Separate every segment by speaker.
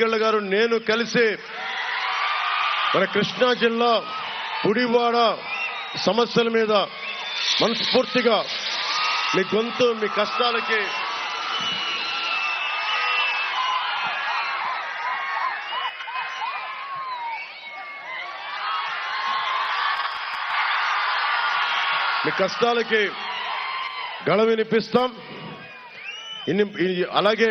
Speaker 1: గళ్ళ గారు నేను కలిసి మన కృష్ణా జిల్లా పుడివాడ సమస్యల మీద మనస్ఫూర్తిగా మీ గొంతు మీ కష్టాలకి మీ కష్టాలకి గళ వినిపిస్తాం. ఇన్ని అలాగే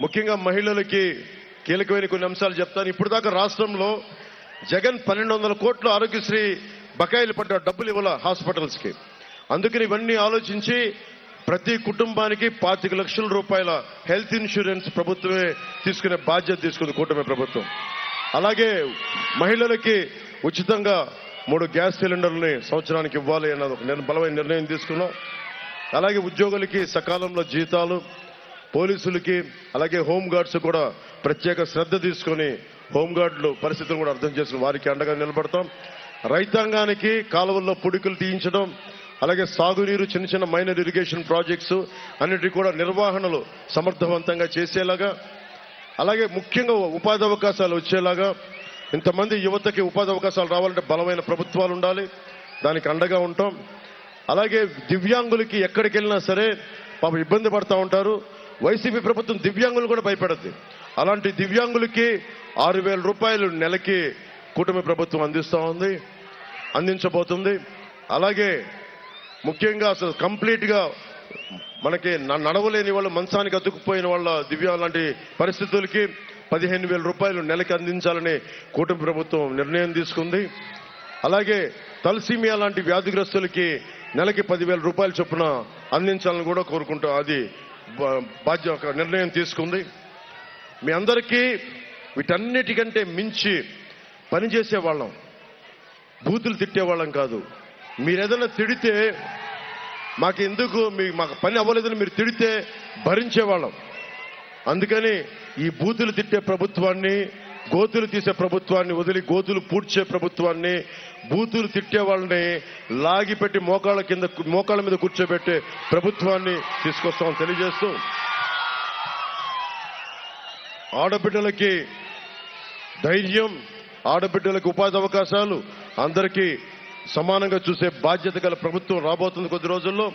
Speaker 1: ముఖ్యంగా మహిళలకి కీలకమైన కొన్ని అంశాలు చెప్తాను. ఇప్పుడు దాకా రాష్ట్రంలో జగన్ పన్నెండు వందల కోట్లు ఆరోగ్యశ్రీ బకాయిలు పడ్డ డబ్బులు ఇవ్వాల హాస్పిటల్స్కి. అందుకని ఇవన్నీ ఆలోచించి ప్రతి కుటుంబానికి పాతిక లక్షల రూపాయల హెల్త్ ఇన్సూరెన్స్ ప్రభుత్వమే తీసుకునే బాధ్యత తీసుకుంది కూటమి ప్రభుత్వం. అలాగే మహిళలకి ఉచితంగా మూడు గ్యాస్ సిలిండర్లని సంవత్సరానికి ఇవ్వాలి అన్నది ఒక బలమైన నిర్ణయం తీసుకున్నాం. అలాగే ఉద్యోగులకి సకాలంలో జీతాలు పోలీసులకి అలాగే హోంగార్డ్స్ కూడా ప్రత్యేక శ్రద్ధ తీసుకొని హోంగార్డులు పరిస్థితులు కూడా అర్థం చేసుకుని వారికి అండగా నిలబడతాం. రైతాంగానికి కాలువల్లో పుడికలు తీయించడం అలాగే సాగునీరు చిన్న చిన్న మైనర్ ఇరిగేషన్ ప్రాజెక్ట్స్ అన్నిటి కూడా నిర్వహణలు సమర్థవంతంగా చేసేలాగా అలాగే ముఖ్యంగా ఉపాధి అవకాశాలు వచ్చేలాగా ఇంతమంది యువతకి ఉపాధి అవకాశాలు రావాలంటే బలమైన ప్రభుత్వాలు ఉండాలి దానికి అండగా ఉంటాం. అలాగే దివ్యాంగులకి ఎక్కడికి వెళ్ళినా సరే పాప ఇబ్బంది పడతా ఉంటారు. వైసీపీ ప్రభుత్వం దివ్యాంగులు కూడా భయపడద్ది. అలాంటి దివ్యాంగులకి ఆరు వేల రూపాయలు నెలకి కూటమి ప్రభుత్వం అందిస్తూ ఉంది అందించబోతుంది. అలాగే ముఖ్యంగా అసలు కంప్లీట్గా మనకి నడవలేని వాళ్ళు మంచానికి అతుక్కుపోయిన వాళ్ళ దివ్య లాంటి పరిస్థితులకి పదిహేను వేల రూపాయలు నెలకి అందించాలని కూటమి ప్రభుత్వం నిర్ణయం తీసుకుంది. అలాగే తలసీమియా లాంటి వ్యాధిగ్రస్తులకి నెలకి పదివేల రూపాయల చొప్పున అందించాలని కూడా కోరుకుంటూ అది బాధ్య ఒక నిర్ణయం తీసుకుంది. మీ అందరికీ వీటన్నిటికంటే మించి పనిచేసే వాళ్ళం బూతులు తిట్టేవాళ్ళం కాదు. మీరు ఏదైనా తిడితే మాకు ఎందుకు మీ మాకు పని అవ్వలేదని మీరు తిడితే భరించేవాళ్ళం. అందుకని ఈ బూతులు తిట్టే ప్రభుత్వాన్ని గోతులు తీసే ప్రభుత్వాన్ని వదిలి గోతులు పూడ్చే ప్రభుత్వాన్ని బూతులు తిట్టే వాళ్ళని లాగిపెట్టి మోకాళ్ళ కింద మోకాళ్ళ మీద కూర్చోబెట్టే ప్రభుత్వాన్ని తీసుకొస్తామని తెలియజేస్తూ ఆడబిడ్డలకి ధైర్యం ఆడబిడ్డలకు ఉపాధి అవకాశాలు అందరికీ సమానంగా చూసే బాధ్యత గల ప్రభుత్వం రాబోతుంది కొద్ది రోజుల్లో.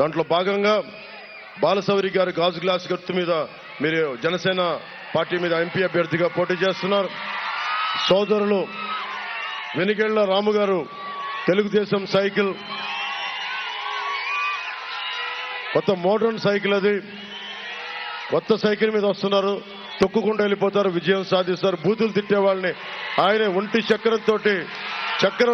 Speaker 1: దాంట్లో భాగంగా బాలసౌరి గారి గాజు గ్లాస్ గుర్తు మీద మీరు జనసేన పార్టీ మీద ఎంపీ అభ్యర్థిగా పోటీ చేస్తున్నారు. సోదరులు వెనిగెళ్ళ రాము గారు తెలుగుదేశం సైకిల్. కొత్త మోడర్న్ సైకిల్ అది. కొత్త సైకిల్ మీద వస్తున్నారు. తొక్కుకుండా వెళ్ళిపోతారు. విజయం సాధిస్తారు. బూతులు తిట్టే వాళ్ళని. ఆయన ఒంటి చక్రంతో చక్రం